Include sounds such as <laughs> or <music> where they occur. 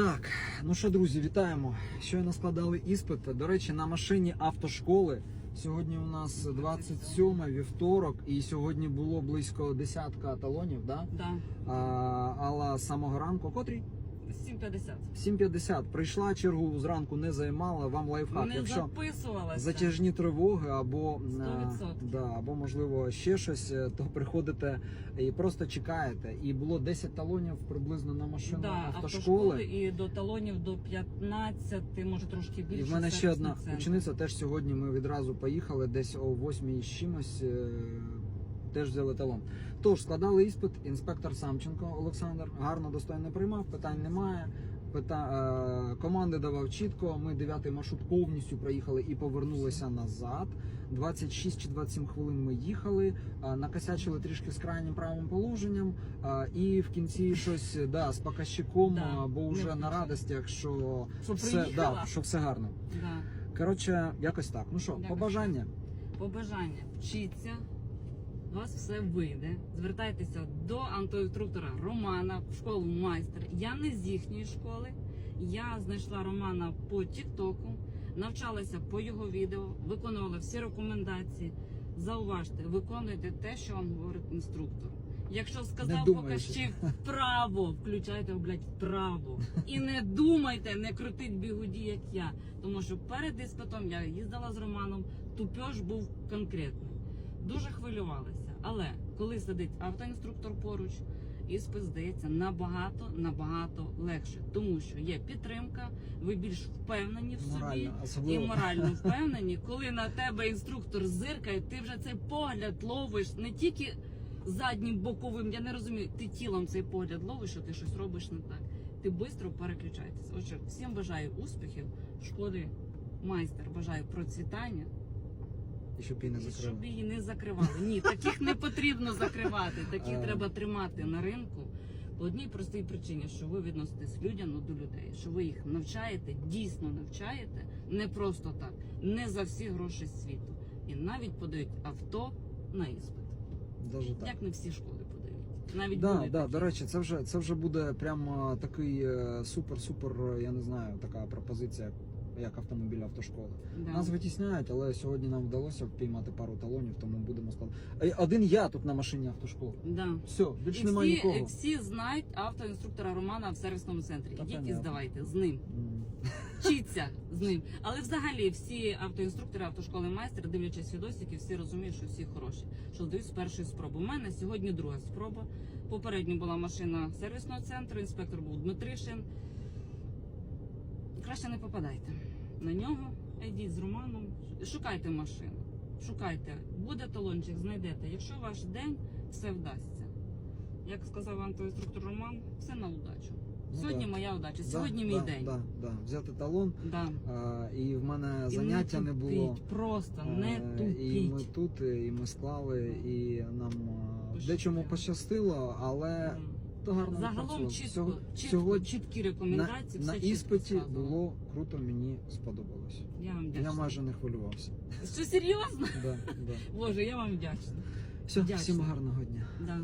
Так, ну що, друзі, вітаємо. Щойно складали іспит. До речі, на машині автошколи. Сьогодні у нас 27 вівторок, і сьогодні було близько десятка талонів, да? Да. А, але з самого ранку, котрій? 7.50. 7.50. Прийшла чергу зранку, не займала. Вам лайфхак. Не Якщо записувалася. затяжні тривоги або, е, 100%. да, або можливо ще щось, е, то приходите і просто чекаєте. І було 10 талонів приблизно на машину Да, автошколи. автошколи і до талонів до 15, може трошки більше. І в мене ще одна центр. учениця. Теж сьогодні ми відразу поїхали десь о 8 з чимось. Теж взяли талон. Тож складали іспит. Інспектор Самченко Олександр гарно достойно приймав. Питань немає. Пита... е, команди давав чітко. Ми дев'ятий маршрут повністю проїхали і повернулися назад. 26 чи 27 хвилин ми їхали, е, накосячили трішки з крайнім правим положенням, е, і в кінці щось да, з показчиком, Да, бо вже на радостях, що Що все, да, що все гарно. Да. Коротше, якось так. Ну що, побажання. Побажання. Вчіться. У вас все вийде. Звертайтеся до автоінструктора Романа в школу майстер. Я не з їхньої школи. Я знайшла Романа по Тіктоку, навчалася по його відео, виконувала всі рекомендації. Зауважте, виконуйте те, що вам говорить інструктор. Якщо сказав покажчик вправо, включайте блядь, вправо. І не думайте, не крутить бігуді, як я. Тому що перед іспитом я їздила з Романом, тупеж був конкретний. Дуже хвилювалася. Але коли сидить автоінструктор поруч, іспит здається набагато набагато легше, тому що є підтримка, ви більш впевнені в собі Морально, і морально <laughs> впевнені. Коли на тебе інструктор зиркає, ти вже цей погляд ловиш не тільки заднім боковим. Я не розумію, ти тілом цей погляд ловиш, що ти щось робиш не так. Ти швидко переключаєтесь. Отже, всім бажаю успіхів в школі. Майстер бажаю процвітання. І щоб її не І щоб її не закривали. Ні, таких не потрібно закривати. Таких Е. треба тримати на ринку. По одній простій причині, що ви відноситесь людяно до людей, що ви їх навчаєте, дійсно навчаєте, не просто так, не за всі гроші світу. І навіть подають авто на іспит. Даже так. Як не всі школи подають. Навіть Да, да, такі. до речі, це вже це вже буде прямо такий е, супер-супер, я не знаю, така пропозиція, як автомобіль автошколи. Да. Нас витісняють, але сьогодні нам вдалося впіймати пару талонів, тому будемо складати. Один я тут на машині автошколи. Да. Все, більше немає всі, нікого. всі знають автоінструктора Романа в сервісному центрі. Та Ідіть і здавайте з ним. Вчіться <laughs> з ним. Але взагалі всі автоінструктори автошколи майстер, дивлячись відосики, всі розуміють, що всі хороші. Що здають з першої спроби. У мене сьогодні друга спроба. Попередньо була машина сервісного центру, інспектор був Дмитришин. Краще не попадайте на нього. Йдіть з Романом, шукайте машину. Шукайте, буде талончик, знайдете. Якщо ваш день, все вдасться. Як сказав автоінструктор Роман, все на удачу. Ну Сьогодні да. моя удача, Да, сьогодні мій да, день. Да, да. Взяти талон, Да. а, і в мене І заняття не тупіть, було. Просто не І ми тут, і ми склали, і нам дечому пощастило, але. То гарно Загалом відпрацював. чітко, чітко, чіткі рекомендації. на все чітко іспиті сказано. було круто, мені сподобалось. Я вам Я вдячна. майже не хвилювався. Що серйозно? Да, да. Боже, я вам вдячна. Все, Вдячна. всім гарного дня. Да.